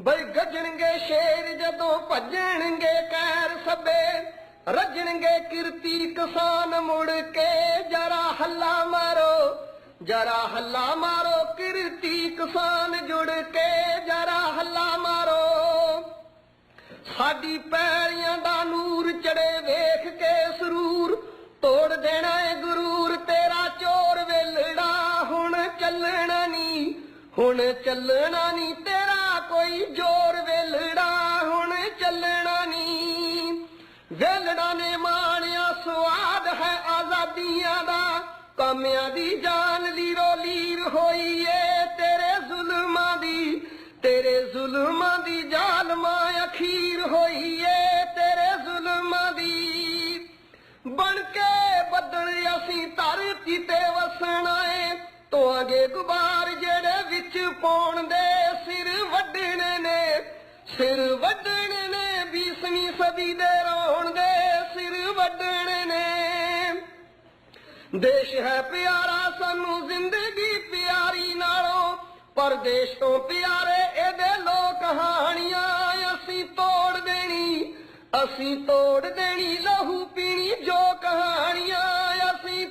ਬਈ ਗੱਜਣਗੇ ਸ਼ੇਰ ਜਦੋਂ ਭੱਜਣਗੇ ਕੈਰ ਸਭੇ ਰੱਜਣਗੇ ਕਿਰਤੀ ਕਿਸਾਨ ਮੁੜ ਕੇ। ਜਰਾ ਹੱਲਾ ਮਾਰੋ, ਜਰਾ ਹੱਲਾ ਮਾਰੋ, ਕਿਰਤੀ ਕਿਸਾਨ ਜੁੜ ਕੇ। ਜਰਾ ਹੱਲਾ ਮਾਰੋ। ਸਾਡੀ ਪੈਰੀਆਂ ਦਾ ਨੂਰ ਚੜੇ ਵੇਖ ਕੇ ਸਰੂਰ, ਤੋੜ ਦੇਣਾ ਏ ਗੁਰੂਰ, ਤੇਰਾ ਚੋਰ ਵੇਲੜਾ ਹੁਣ ਚੱਲਣਾ ਨਹੀਂ ਹੁਣ ਚੱਲਣਾ ਨਹੀਂ ਵੇਲੜਾ ਨੇ ਮਾਣਿਆ ਸਵਾਦ ਹੈ ਆਜ਼ਾਦੀਆਂ ਦਾ। ਕਾਮਿਆਂ ਦੀ ਜਾਨ ਲੀਰੋ ਲੀਰ ਹੋਈ ਏ ਤੇਰੇ ਜ਼ੁਲਮਾਂ ਦੀ। ਤੇਰੇ ਜ਼ੁਲਮਾਂ ਦੀ ਜ਼ਾਲਮਾਂ ਅਖੀਰ ਹੋਈ ਏ ਤੇਰੇ ਜ਼ੁਲਮਾਂ ਦੀ। ਬਣ ਕੇ ਬੱਦਲ ਅਸੀਂ ਧਰਤੀ ਤੇ ਵਸਣਾ ਏ ਤੋਾਂਗੇ ਗੁਬਾਰ ਜਿਹੜੇ ਵਿੱਚ ਪਾਉਣ ਦੇ ਸਿਰ ਵੱਢਣੇ ਨੇ। ਸਿਰ ਵੱਢਣੇ ਨੇ 20ਵੀਂ ਸਦੀ ਦੇ ਦੇਸ਼ ਹੈ ਪਿਆਰਾ, ਸਾਨੂੰ ਜ਼ਿੰਦਗੀ ਪਿਆਰੀ ਨਾਲੋਂ। ਪਰਦੇਸ਼ ਤੋਂ ਪਿਆਰੇ ਇਹਦੇ ਲੋਕ ਕਹਾਣੀਆਂ ਅਸੀਂ ਤੋੜ ਦੇਣੀ, ਅਸੀਂ ਤੋੜ ਦੇਣੀ ਲਹੂ ਪੀਣੀ ਜੋ